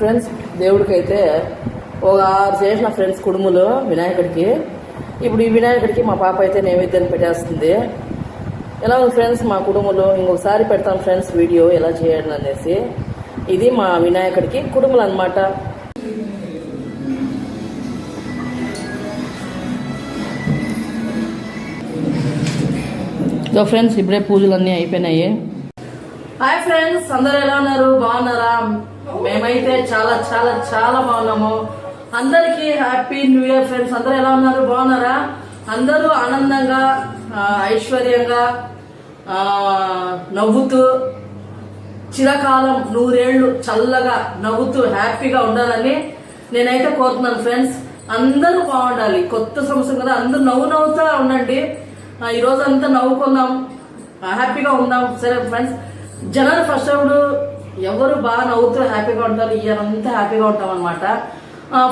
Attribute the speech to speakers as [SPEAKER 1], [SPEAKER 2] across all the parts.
[SPEAKER 1] Friends దేవుడికైతే ఒక ఆరు చేసిన ఫ్రెండ్స్ కుడుములు వినాయకుడికి. ఇప్పుడు ఈ వినాయకుడికి మా పాప అయితే నైవేద్యాన్ని పెట్టేస్తుంది. ఎలా ఉంది ఫ్రెండ్స్ మా కుటుంబంలో ఇంకొకసారి పెడతాం ఫ్రెండ్స్ వీడియో ఎలా చేయాలి అనేసి. ఇది మా వినాయకుడికి కుటుంబం అన్నమాట సో ఫ్రెండ్స్ ఇప్పుడే పూజలు అన్నీ అయిపోయినాయి. హాయ్ ఫ్రెండ్స్ అందరు ఎలా ఉన్నారు? బాగున్నారా? మేమైతే చాలా చాలా చాలా బాగున్నాము. అందరికీ హ్యాపీ న్యూ ఇయర్ ఫ్రెండ్స్. అందరూ ఎలా ఉన్నారు? బాగున్నారా? అందరూ ఆనందంగా ఐశ్వర్యంగా నవ్వుతూ చిరకాలం నూరేళ్ళు చల్లగా నవ్వుతూ హ్యాపీగా ఉండాలని నేనైతే కోరుతున్నాను ఫ్రెండ్స్. అందరూ బాగుండాలి. కొత్త సంవత్సరం కదా అందరూ నవ్వు నవ్వుతా ఉండండి. ఈరోజు ఈ అంతా నవ్వుకుందాం. హ్యాపీగా ఉందాం. సరే ఫ్రెండ్స్. జనవరి ఫస్ట్ అప్పుడు ఎవరు బాగా నవ్వుతూ హ్యాపీగా ఉంటారు ఇయర్ హ్యాపీగా ఉంటాం అనమాట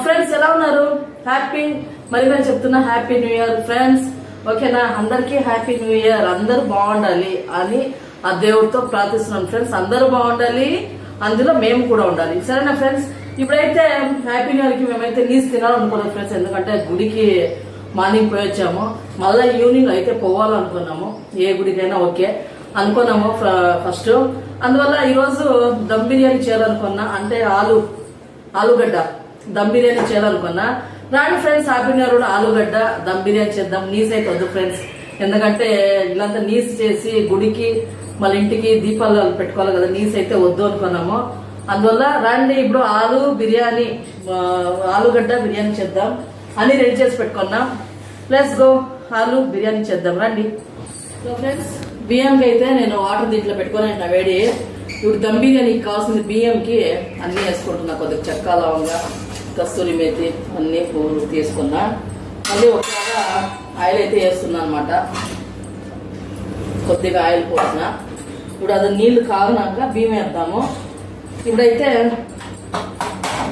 [SPEAKER 1] ఫ్రెండ్స్ ఎలా ఉన్నారు? హ్యాపీ? మరి నేను చెప్తున్నా హ్యాపీ న్యూ ఇయర్ ఫ్రెండ్స్. ఓకేనా? అందరికీ హ్యాపీ న్యూ ఇయర్. అందరూ బాగుండాలి అని ఆ దేవుడితో ప్రార్థిస్తున్నాం ఫ్రెండ్స్. అందరూ బాగుండాలి అందులో మేము కూడా ఉండాలి. సరేనా ఫ్రెండ్స్? ఇప్పుడైతే హ్యాపీ న్యూ ఇయర్కి మేమైతే నీస్ తినాలనుకున్నాం ఫ్రెండ్స్. ఎందుకంటే గుడికి మార్నింగ్ పోయి వచ్చాము మళ్ళీ ఈవినింగ్ అయితే పోవాలనుకున్నాము. ఏ గుడికైనా ఓకే. అనుకున్నాము ఫ- ఫస్ట్ అందువల్ల ఈరోజు దమ్ బిర్యానీ చేయాలనుకున్నా అంటే ఆలు ఆలుగడ్డ దమ్ బిర్యానీ చేయాలనుకున్నా రాండి ఫ్రెండ్స్ హ్యాపీనర్ కూడా ఆలుగడ్డ దమ్ బిర్యానీ చేద్దాం. నీస్ అయితే వద్దు ఫ్రెండ్స్. ఎందుకంటే ఇలాంతా నీస్ చేసి గుడికి మళ్ళీ ఇంటికి దీపాలు పెట్టుకోవాలి కదా నీస్ అయితే వద్దు అనుకున్నాము. అందువల్ల రండి ఇప్పుడు ఆలు బిర్యానీ ఆలుగడ్డ బిర్యానీ చేద్దాం. అన్ని రెడీ చేసి పెట్టుకున్నాం. ప్లస్ గో ఆలు బిర్యానీ చేద్దాం. రండి. సో ఫ్రెండ్స్ బియ్యంకి అయితే నేను వాటర్ దీంట్లో పెట్టుకొని నా వేడి. ఇప్పుడు దమ్ బిర్యానీకి కావాల్సిన బియ్యంకి అన్నీ వేసుకుంటున్నా. కొద్దిగా చెక్క లవంగా కస్తూరి మేతి అన్నీ పువ్వులు తీసుకున్నా. మళ్ళీ ఒకసారి ఆయిల్ అయితే వేస్తున్నా అనమాట కొద్దిగా ఆయిల్ పోసిన. ఇప్పుడు అది నీళ్ళు కాగినాక బియ్యం వేద్దాము. ఇప్పుడైతే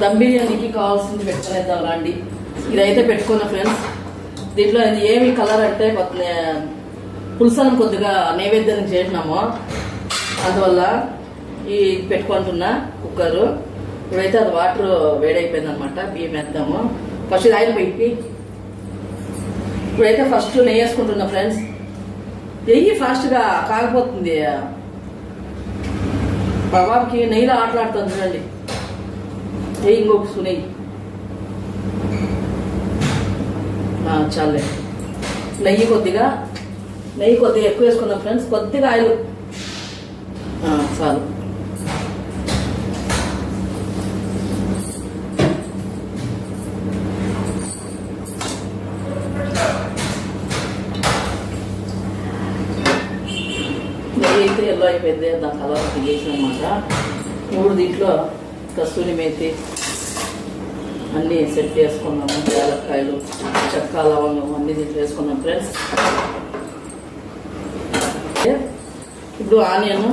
[SPEAKER 1] దమ్ బిర్యానీకి కావాల్సింది పెట్టుకునేద్దాం రండి. ఇదైతే పెట్టుకున్న ఫ్రెండ్స్ దీంట్లో ఇది ఏమి కలర్ అంటే కొత్త పులసాన్ని కొద్దిగా నైవేద్యం చేసినాము. అందువల్ల ఈ పెట్టుకుంటున్నా కుక్కరు ఇప్పుడైతే అది వాటర్ వేడైపోయింది అనమాట బియ్యం వేద్దాము. ఫస్ట్ ఇది ఆయిల్ పెట్టి ఇప్పుడైతే ఫస్ట్ నెయ్యి వేసుకుంటున్నా ఫ్రెండ్స్. నెయ్యి ఫాస్ట్గా కాకపోతుంది. బాబాకి నెయ్యిలో ఆటలాడుతుంది చూడండి. నెయ్యి ఇంకొక నెయ్యి. చాలే. నెయ్యి కొద్దిగా నెయ్యి కొద్దిగా ఎక్కువ వేసుకుందాం ఫ్రెండ్స్. కొద్దిగా ఆయిల్. చాలు. నెయ్యి అయితే ఎల్లో అయిపోయింది. దాని కలర్ వేసిన అనమాట మూడు దీంట్లో కస్తూరి మేతి అన్నీ సెట్ చేసుకున్నాము. యాలక్కాయలు చెక్క లవంగం అన్నీ దీంట్లో వేసుకున్నాం ఫ్రెండ్స్. ఇప్పుడు ఆనియన్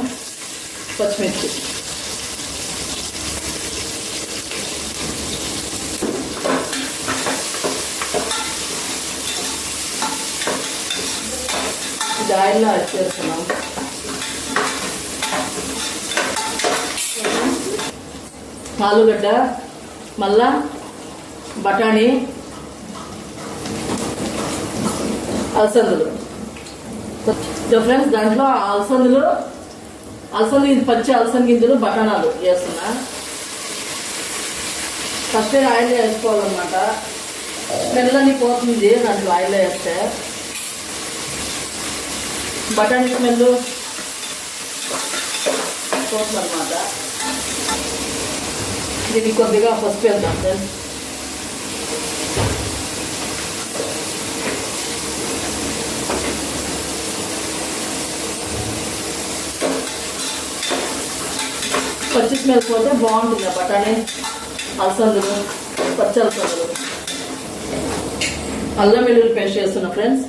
[SPEAKER 1] పచ్చిమిర్చి. ఇది ఆయిల్లో యాడ్ చేస్తున్నాం. ఆలుగడ్డ మళ్ళా బఠానీ అలసందులు. సో ఫ్రెండ్స్ దాంట్లో అలసందులు అలసందు ఇది పచ్చి అలసంద గింజలు బఠానాలు వేస్తున్నా. ఫస్ట్ ఆయిల్ వేసుకోవాలన్నమాట. స్మెల్ పోతుంది దాంట్లో ఆయిల్ వేస్తే. బఠానీ స్మెల్ పోతుందనమాట దీనికి కొద్దిగా పసుపు వేద్దాం ఫ్రెండ్స్ పచ్చి స్మెల్ పోతే బాగుంటుంది ఆ బఠానీ. అలసందులు పచ్చి అలసందులు. అల్లం వెల్లుల్లి పేస్ట్ చేస్తున్నాం ఫ్రెండ్స్.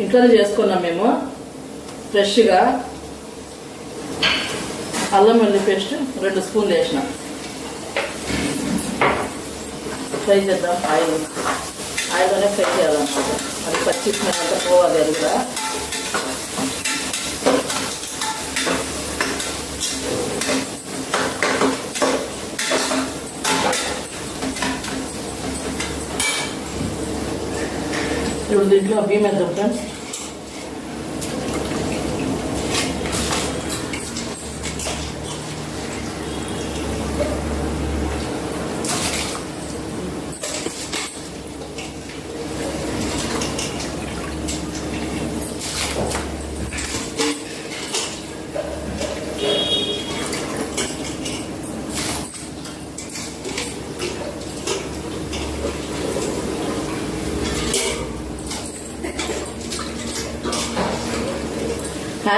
[SPEAKER 1] ఇంట్లోనే చేసుకున్నాం మేము. ఫ్రెష్గా. అల్లం వెల్లుల్లి పేస్ట్ రెండు స్పూన్లు వేసిన. ఫ్రై చేద్దాం ఆయిల్. ఆయిల్లోనే ఫ్రై చేయాలన్నమాట అది పచ్చి స్మెల్ అంతా పోవాలి అది కూడా. ఇప్పుడు దీంట్లో బియ్యం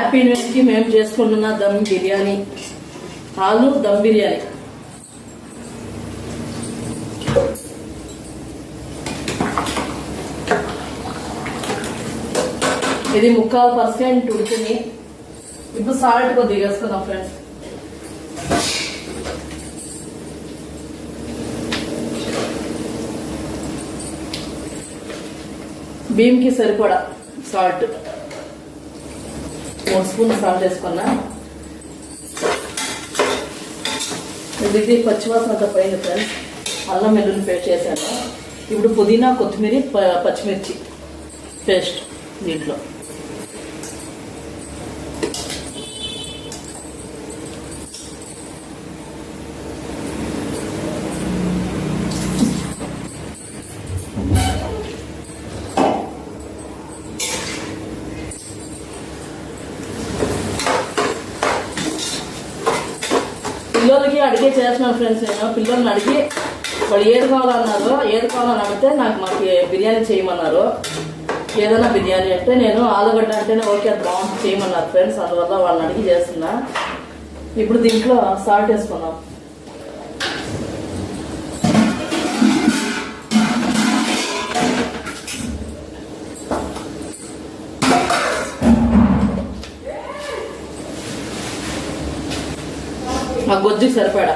[SPEAKER 1] హ్యాపీ న్యూ ఇయర్కి మేము చేసుకుంటున్న దమ్ బిర్యానీ. ఆలు దమ్ బిర్యానీ. ఇది ముక్కాలు పర్సెంట్ ఉడికింది. ఇప్పుడు సాల్ట్ కొద్దిగా వేసుకుందాం ఫ్రెండ్స్ భీమ్కి సరిపడా సాల్ట్ మూడు స్పూన్ సాల్ట్ వేసుకున్నా. ఇది పచ్చివాసన అంతా పోయింది ఫ్రెండ్స్ అల్లం వెల్లుల్లి పేస్ట్ చేశాను ఇప్పుడు పుదీనా కొత్తిమీర ప- పచ్చిమిర్చి పేస్ట్ దీంట్లో. పిల్లలకి అడిగే చేస్తున్నాను ఫ్రెండ్స్ నేను పిల్లల్ని అడిగి వాళ్ళు ఏది కావాలన్నారు ఏది కావాలని అడిగితే నాకు మాకు బిర్యానీ చేయమన్నారు. ఏదైనా బిర్యానీ అంటే నేను ఆలుగడ్డ అంటేనే ఓకే అది బాగుంటుంది చేయమన్నారు ఫ్రెండ్స్ అందువల్ల వాళ్ళని అడిగి చేస్తున్నా. ఇప్పుడు దీంట్లో సాల్ట్ వేసుకున్నాం. మా గొజ్జుకి సరిపడా.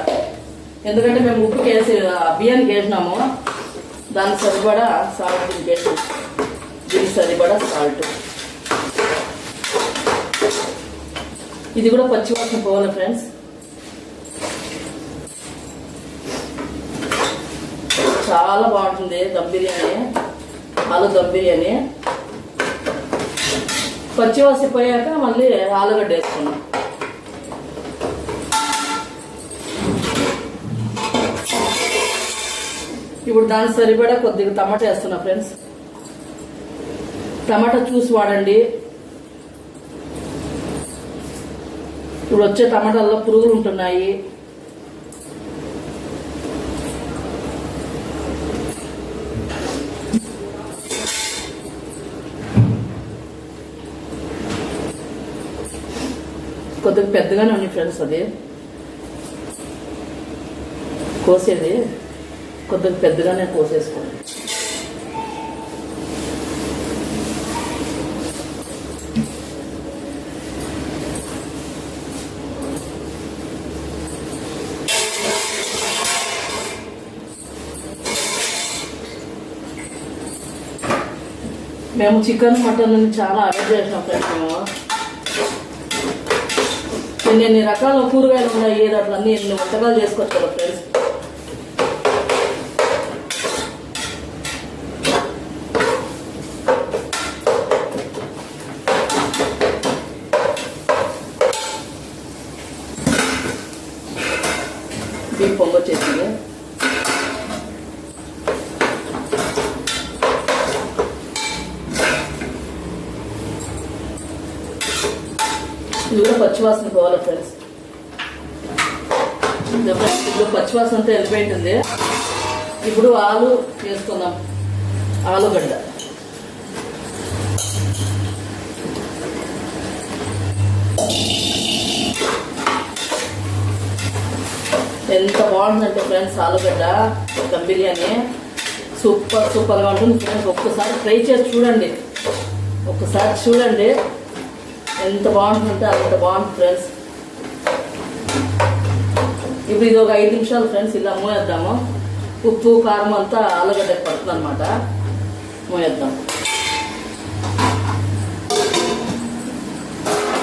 [SPEAKER 1] ఎందుకంటే మేము ఉప్పు వేసి ఆ బియ్యానికి వేసినాము దానికి సరిపడా సాల్ట్ దీనికి దీనికి సరిపడా సాల్ట్. ఇది కూడా పచ్చివాసన పోవాలి ఫ్రెండ్స్. చాలా బాగుంటుంది దమ్ బిర్యానీ ఆలు దమ్ బిర్యానీ. పచ్చివాసి పోయాక మళ్ళీ ఆలుగడ్డ వేసుకున్నాం ఇప్పుడు దానికి సరిపడా కొద్దిగా టమాటా వేస్తున్నా ఫ్రెండ్స్ టమాటా చూసి వాడండి. ఇప్పుడు వచ్చే టమాటాల్లో పురుగులు ఉంటున్నాయి. కొద్దిగా పెద్దగానే ఉంది ఫ్రెండ్స్ అది. కోసేది. కొద్దిగా పెద్దగానే కోసేసుకోండి. మేము చికెన్ మటన్ చాలా అరేంజ్ చేసినాం ఫ్రెండ్స్ మేము. ఎన్ని రకాల కూరగాయలు ఉన్నాయి అట్లా అన్ని ఎన్ని వంటకాలు చేసుకోవచ్చు ఫ్రెండ్స్ బియ్యం పొంగొచ్చేసింది ఇది కూడా పచ్చివాసన పోవాలి ఫ్రెండ్స్ ఇప్పుడు పచ్చివాసన అంతా వెళ్ళిపోయింటుంది ఇప్పుడు ఆలు వేసుకుందాం. ఆలుగడ్డ. ఎంత బాగుందంటే ఫ్రెండ్స్ ఆలుగడ్డ దమ్ బిర్యానీ. సూపర్ సూపర్గా ఉంటుంది. ఫ్రెండ్స్ ఒక్కసారి ట్రై చేసి చూడండి. ఒక్కసారి చూడండి. ఎంత బాగుంటుందంటే అంత బాగుంటుంది ఫ్రెండ్స్. ఇప్పుడు ఇది ఒక ఐదు నిమిషాలు ఫ్రెండ్స్ ఇలా మూనేద్దాము ఉప్పు కారం అంతా ఆలుగడ్డ పడుతుంది అనమాట మోయేద్దాం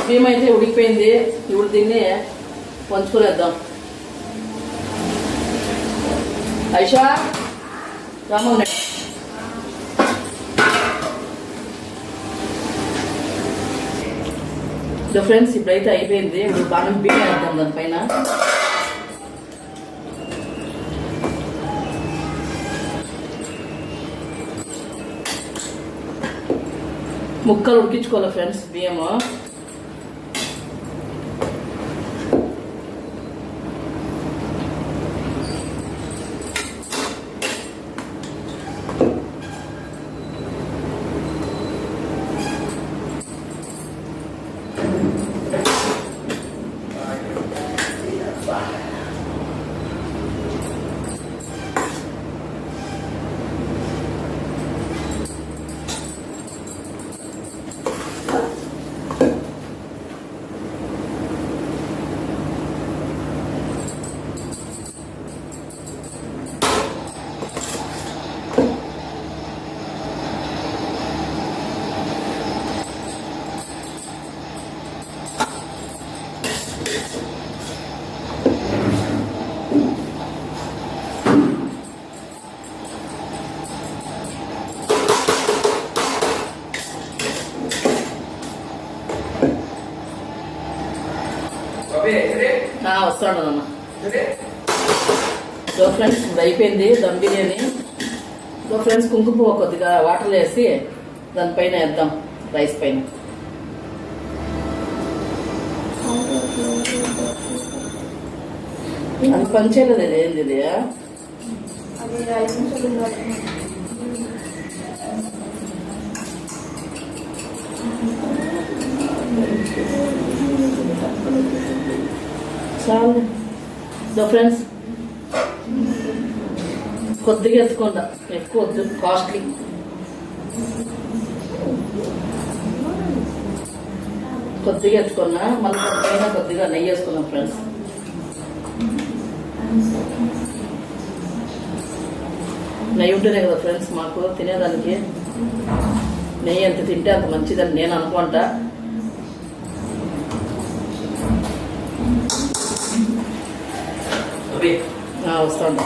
[SPEAKER 1] బియ్యం అయితే ఉడికిపోయింది. ఇప్పుడు దీన్ని పంచుకునేద్దాం ఐషా రామన్ ఫ్రెండ్స్ ఇప్పుడైతే అయిపోయింది. ఇప్పుడు బాగా బియ్యం వేద్దాం దానిపైన. ముక్కలు ఉడికించుకోవాలి ఫ్రెండ్స్ బియ్యము? ఆ, సో ఫ్రెండ్స్ ఇప్పుడు అయిపోయింది దమ్ బిర్యానీ. సో ఫ్రెండ్స్ కుంకుమ కొద్దిగా వాటర్ వేసి దానిపైన వేద్దాం రైస్ పైన. అది పంచేయలేదు ఏంది ఇది? చాలు సో ఫ్రెండ్స్ కొద్దిగా ఎత్తుకుందా ఎక్కువ వద్దు కాస్ట్లీ కొద్దిగా ఎత్తుకున్నా మళ్ళీ పైన కొద్దిగా నెయ్యి వేసుకున్నాం ఫ్రెండ్స్ నెయ్యి ఉంటేనే కదా ఫ్రెండ్స్ మాకు తినేదానికి. నెయ్యి ఎంత తింటే అంత మంచిదని నేను అనుకుంటా. ఆ, వస్తాను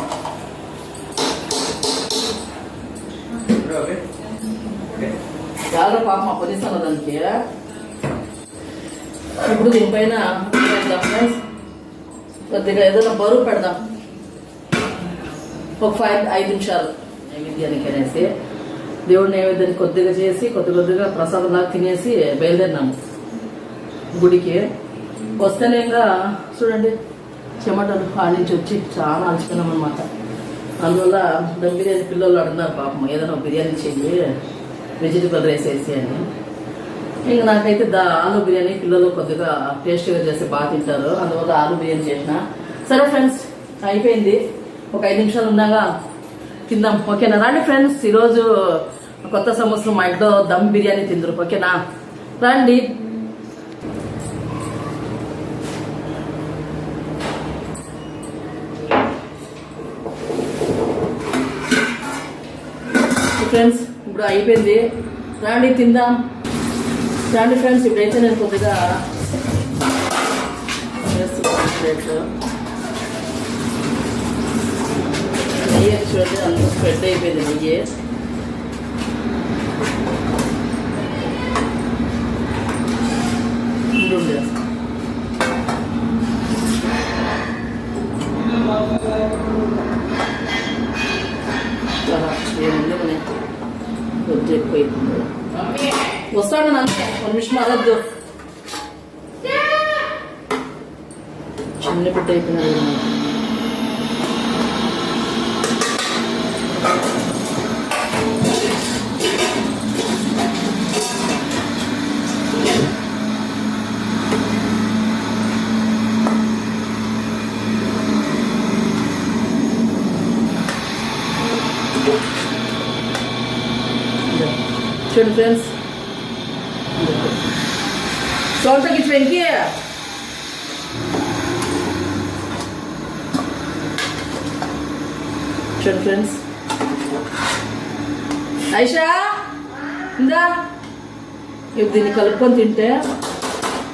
[SPEAKER 1] చాలా పాప మా పొజిషన్ దానికి ఇప్పుడు దీనిపైన కొద్దిగా ఏదైనా బరువు పెడదాం. ఒక ఫైవ్ ఐదు నిమిషాలు నైవేద్యానికి అనేసి. దేవుడి నైవేద్యాన్ని కొద్దిగా చేసి కొద్ది కొద్దిగా ప్రసాదం లాగా తినేసి బయలుదేరినాము గుడికి. వస్తేనేగా చూడండి. చెమటలు ఆ నుంచి వచ్చి చాలా అలసిపోయినాం అనమాట అందువల్ల దమ్ బిర్యానీ పిల్లలు అడిగినారు పాపం ఏదైనా బిర్యానీ చెయ్యి వెజిటబుల్ రైస్ వేసి అని. ఇంకా నాకైతే దా ఆలు బిర్యానీ పిల్లలు కొద్దిగా టేస్ట్గా చేస్తే బాగా తింటారు. అందువల్ల ఆలు బిర్యానీ చేసిన. సరే ఫ్రెండ్స్ అయిపోయింది. ఒక ఐదు నిమిషాలు ఉన్నాగా తిందాం. ఓకేనా? రండి ఫ్రెండ్స్ ఈరోజు కొత్త సంవత్సరం మా ఇంట్లో దమ్ బిర్యానీ తిందరు. ఓకేనా? రండి. ఫ్రెండ్స్ ఇప్పుడు అయిపోయింది. రండి తిందాం. రండి ఫ్రెండ్స్ ఇప్పుడైతే నేను కొద్దిగా నెయ్యి చూడండి అంత స్ప్రెడ్ అయిపోయింది నెయ్యి ఏముంది మన కొద్ది ఎక్కువ వస్తాడు అంతే ఒక నిమిషం అరద్దు చిన్న బిడ్డ అయిపోయినాడు చూడండి ఫ్రెండ్స్ సోల్ తగ్గించి వెంకీ చూడండి ఫ్రెండ్స్ ఐషా ఇందా ఇప్పుడు దీన్ని కలుపుకొని తింటే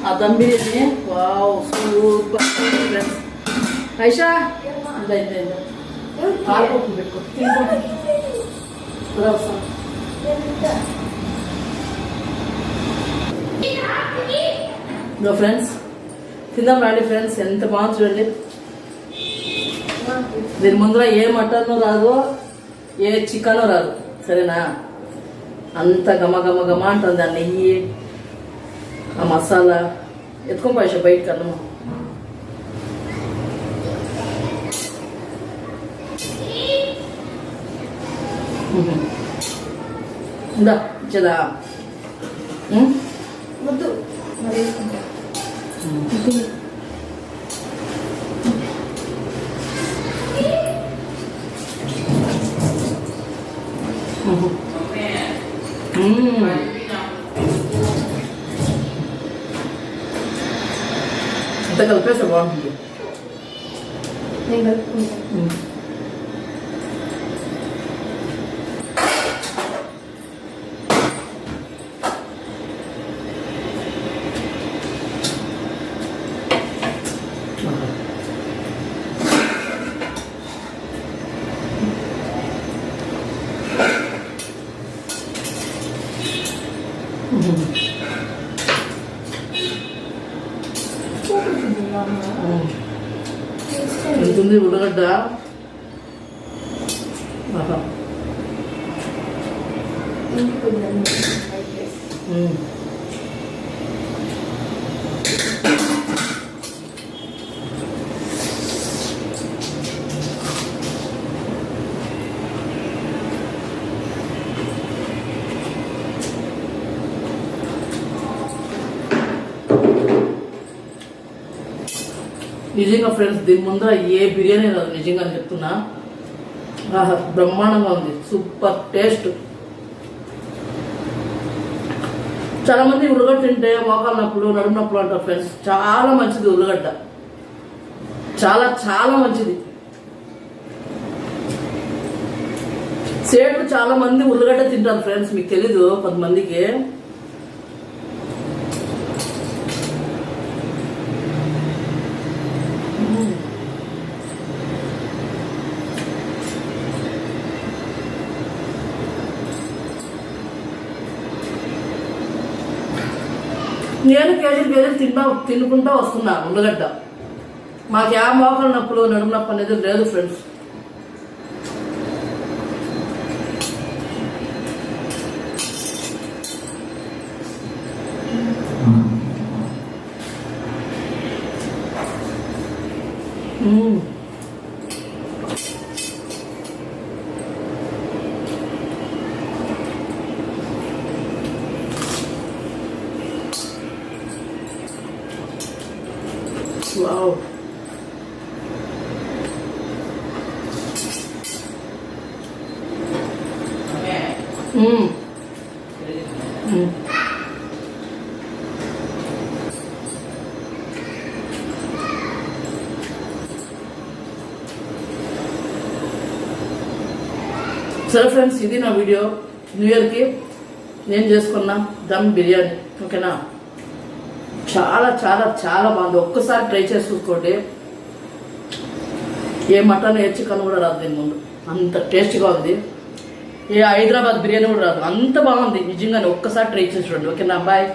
[SPEAKER 1] ఆ dum biryani wow super friends Aisha ఇందా ఇందా ఇందా ఆడుకోకుండా పెట్టుకో తినుకో ఇలా వస్తాను ఇంకా ఫ్రెండ్స్ తిందాం రండి ఫ్రెండ్స్ ఎంత బాగుంది చూడండి. దీని ముందర ఏ మటన్ రాదు ఏ చికెన్ రాదు సరేనా? అంత గమ గమ గమ అంటుంది ఆ నెయ్యి ఆ మసాలా. ఎత్తుకొని పోయా బయటకు అన్నము ఇందా ఇచ్చేదా?
[SPEAKER 2] ముద్దు మరి వేసుకుంటా.
[SPEAKER 1] మ్మ్. ఇంత కలిపేస్తే బాగుంటుంది
[SPEAKER 2] నేను కలుపుకుంటాను
[SPEAKER 1] మ్మ్.
[SPEAKER 2] చూపించింది మా అమ్మ.
[SPEAKER 1] మ్మ్.
[SPEAKER 2] తీసుకోండి.
[SPEAKER 1] ఉంటుంది ఉల్లగడ్డ ఆహా.
[SPEAKER 2] ఇంకిపోయిందండి. అయితే.
[SPEAKER 1] మ్మ్. నిజంగా ఫ్రెండ్స్ దీని ముందర ఏ బిర్యానీ రాదు నిజంగా చెప్తున్నా. ఆహా బ్రహ్మాండంగా ఉంది. Super taste. చాలా మంది ఉల్లగడ్డ తింటే మోకాలు నొప్పులు నడుము నొప్పులు అంటారు ఫ్రెండ్స్ చాలా మంచిది ఉల్లగడ్డ. చాలా చాలా మంచిది. సేట్లు చాలా మంది ఉల్లగడ్డ తింటారు ఫ్రెండ్స్ మీకు తెలీదు కొంతమందికి. నేను కేజీలు కేజీలు తిన్నా తినుకుంటా వస్తున్నాను ఉల్లగడ్డ మాకు ఏ మోకల నొప్పులు నడుము నొప్పి అనేది లేదు ఫ్రెండ్స్ మ్మ్. వావ్ మ్మ్. మ్మ్. సరే ఫ్రెండ్స్ ఇది నా వీడియో. న్యూ ఇయర్కి నేను చేసుకున్న దమ్ బిర్యానీ ఓకేనా? చాలా చాలా చాలా బాగుంది. ఒక్కసారి ట్రై చేసి చూసుకోండి. ఏ మటన్ ఏ చికెన్ కూడా రాదు దీని ముందు. అంత టేస్ట్గా ఉంది. ఏ హైదరాబాద్ బిర్యానీ కూడా రాదు. అంత బాగుంది. నిజంగానే ఒక్కసారి ట్రై చేసి చూడండి. ఓకేనా? బాయ్